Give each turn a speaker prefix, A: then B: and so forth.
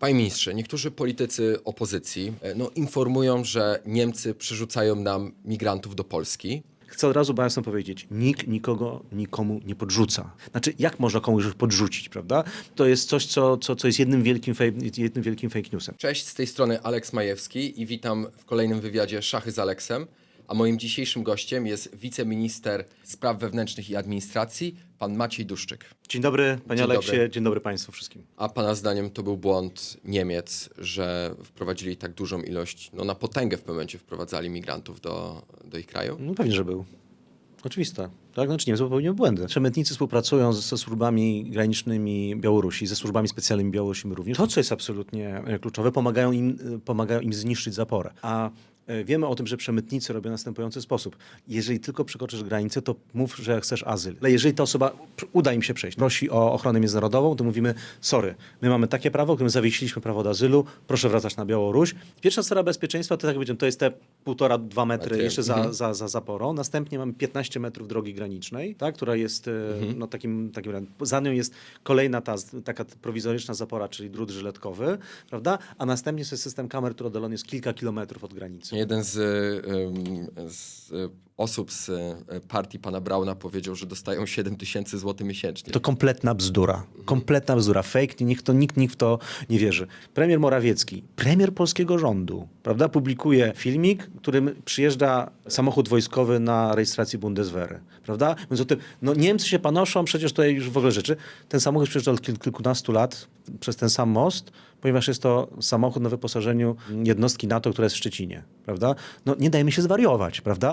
A: Panie ministrze, niektórzy politycy opozycji e, no, informują, że Niemcy przerzucają nam migrantów do Polski.
B: Chcę od razu Państwu powiedzieć, nikt nikogo nikomu nie podrzuca. Znaczy, jak można komuś podrzucić, prawda? To jest coś, co, co, co jest jednym wielkim, jednym wielkim fake newsem.
A: Cześć, z tej strony Aleks Majewski i witam w kolejnym wywiadzie Szachy z Aleksem. A moim dzisiejszym gościem jest wiceminister spraw wewnętrznych i administracji, pan Maciej Duszczyk.
B: Dzień dobry, Panie
A: Dzień
B: Aleksie,
A: dobry.
B: dzień dobry Państwu wszystkim.
A: A pana zdaniem to był błąd Niemiec, że wprowadzili tak dużą ilość, no na potęgę w pewnym momencie wprowadzali migrantów do, do ich kraju?
B: No pewnie, że był. Oczywiste. Tak? Znaczy Niemcy popełniły błędy. Przemytnicy współpracują ze, ze służbami granicznymi Białorusi, ze służbami specjalnymi Białorusi również. To, co jest absolutnie e, kluczowe, pomagają im, e, pomagają im zniszczyć zaporę. A wiemy o tym, że przemytnicy robią w następujący sposób. Jeżeli tylko przekroczysz granicę, to mów, że chcesz azyl. Ale jeżeli ta osoba uda im się przejść, prosi o ochronę międzynarodową, to mówimy, sorry, my mamy takie prawo, którym zawiesiliśmy prawo do azylu, proszę wracać na Białoruś. Pierwsza sfera bezpieczeństwa to tak jak to jest te półtora, dwa metry
A: Metry.
B: jeszcze za,
A: Mhm.
B: za, za zaporą. Następnie mamy 15 metrów drogi granicznej, tak, która jest e, no, takim, takim. Za nią jest kolejna ta taka prowizoryczna zapora, czyli drut żyletkowy, prawda? A następnie jest system kamer, który oddalony jest kilka kilometrów od granicy.
A: Jeden z, z osób z y, partii pana Brauna powiedział, że dostają 7 tysięcy złotych miesięcznie.
B: To kompletna bzdura. Kompletna bzdura. Fake, nikt, to, nikt, nikt w to nie wierzy. Premier Morawiecki, premier polskiego rządu, prawda, publikuje filmik, którym przyjeżdża samochód wojskowy na rejestracji Bundeswehry, prawda? Więc o tym, no Niemcy się panoszą, przecież tutaj już w ogóle rzeczy. Ten samochód przyjeżdżał od kil- kilkunastu lat przez ten sam most, ponieważ jest to samochód na wyposażeniu jednostki NATO, która jest w Szczecinie, prawda? No nie dajmy się zwariować, prawda?